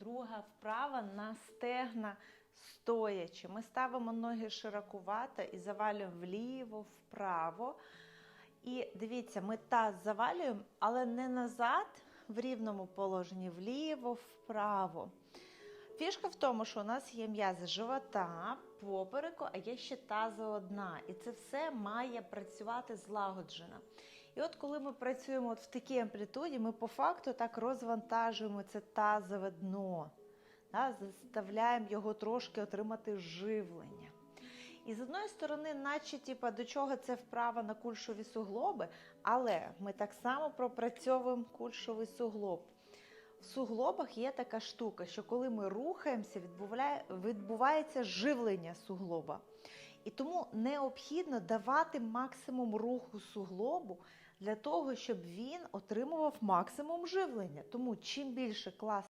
Друга вправа на стегна стоячи. Ми ставимо ноги широкувато і завалюємо вліво, вправо. І дивіться, ми таз завалюємо, але не назад в рівному положенні, вліво, вправо. Фішка в тому, що у нас є м'язи живота, попереку, а є ще тазова дна. І це все має працювати злагоджено. І от коли ми працюємо от в такій амплітуді, ми по факту так розвантажуємо це тазове дно, да, заставляємо його трошки отримати живлення. І з одної сторони, наче типа, до чого це вправа на кульшові суглоби, але ми так само пропрацьовуємо кульшовий суглоб. В суглобах є така штука, що коли ми рухаємося, відбувається живлення суглоба. І тому необхідно давати максимум руху суглобу для того, щоб він отримував максимум живлення. Тому чим більше клас